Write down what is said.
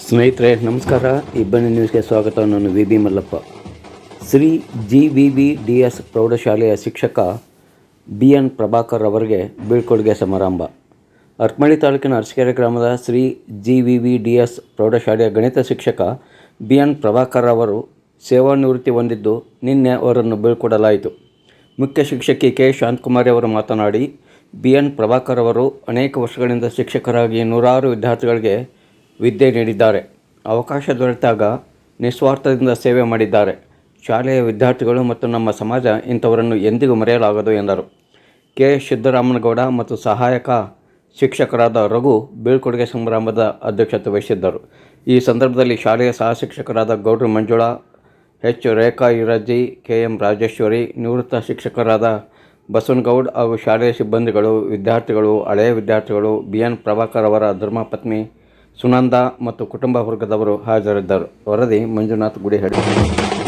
ಸ್ನೇಹಿತರೆ, ನಮಸ್ಕಾರ. ಇಬ್ಬನಿ ನ್ಯೂಸ್ಗೆ ಸ್ವಾಗತ. ನಾನು V. B. Mallappa. Shri G. V. V. D. S. ಪ್ರೌಢಶಾಲೆಯ ಶಿಕ್ಷಕ ಬಿ. ಎನ್. ಪ್ರಭಾಕರ್ ಅವರಿಗೆ ಬೀಳ್ಕೊಡುಗೆ ಸಮಾರಂಭ. ಅರ್ಕಮಳ್ಳಿ ತಾಲೂಕಿನ ಅರಸಕೆರೆ ಗ್ರಾಮದ Shri G. V. V. D. S. ಪ್ರೌಢಶಾಲೆಯ ಗಣಿತ ಶಿಕ್ಷಕ ಬಿ. ಎನ್. ಪ್ರಭಾಕರ್ ಅವರು ಸೇವಾನಿವೃತ್ತಿ ಹೊಂದಿದ್ದು ನಿನ್ನೆ ಅವರನ್ನು ಬೀಳ್ಕೊಡಲಾಯಿತು. ಮುಖ್ಯ ಶಿಕ್ಷಕಿ ಕೆ. ಶಾಂತಕುಮಾರಿ ಅವರು ಮಾತನಾಡಿ, ಬಿ. ಎನ್. ಪ್ರಭಾಕರ್ ಅವರು ಅನೇಕ ವರ್ಷಗಳಿಂದ ಶಿಕ್ಷಕರಾಗಿ ನೂರಾರು ವಿದ್ಯಾರ್ಥಿಗಳಿಗೆ ವಿದ್ಯೆ ನೀಡಿದ್ದಾರೆ. ಅವಕಾಶ ದೊರೆತಾಗ ನಿಸ್ವಾರ್ಥದಿಂದ ಸೇವೆ ಮಾಡಿದ್ದಾರೆ. ಶಾಲೆಯ ವಿದ್ಯಾರ್ಥಿಗಳು ಮತ್ತು ನಮ್ಮ ಸಮಾಜ ಇಂಥವರನ್ನು ಎಂದಿಗೂ ಮರೆಯಲಾಗದು ಎಂದರು. ಕೆ. ಸಿದ್ದರಾಮನಗೌಡ ಮತ್ತು ಸಹಾಯಕ ಶಿಕ್ಷಕರಾದ ರಘು ಬೀಳ್ಕೊಡುಗೆ ಸಮಾರಂಭದ ಅಧ್ಯಕ್ಷತೆ ವಹಿಸಿದ್ದರು. ಈ ಸಂದರ್ಭದಲ್ಲಿ ಶಾಲೆಯ ಸಹ ಶಿಕ್ಷಕರಾದ Gowdru Manjula, H. Rekha Irajji K. M. Rajeshwari, ನಿವೃತ್ತ ಶಿಕ್ಷಕರಾದ ಬಸವನಗೌಡ್ ಹಾಗೂ ಶಾಲೆಯ ಸಿಬ್ಬಂದಿಗಳು, ವಿದ್ಯಾರ್ಥಿಗಳು, ಹಳೆಯ ವಿದ್ಯಾರ್ಥಿಗಳು, ಬಿ. ಎನ್. ಪ್ರಭಾಕರ್ ಅವರ ಧರ್ಮಪತ್ನಿ ಸುನಂದ ಮತ್ತು ಕುಟುಂಬ ವರ್ಗದವರು ಹಾಜರಿದ್ದರು. ವರದಿ ಮಂಜುನಾಥ್ ಗುಡಿಹಳ್ಳಿ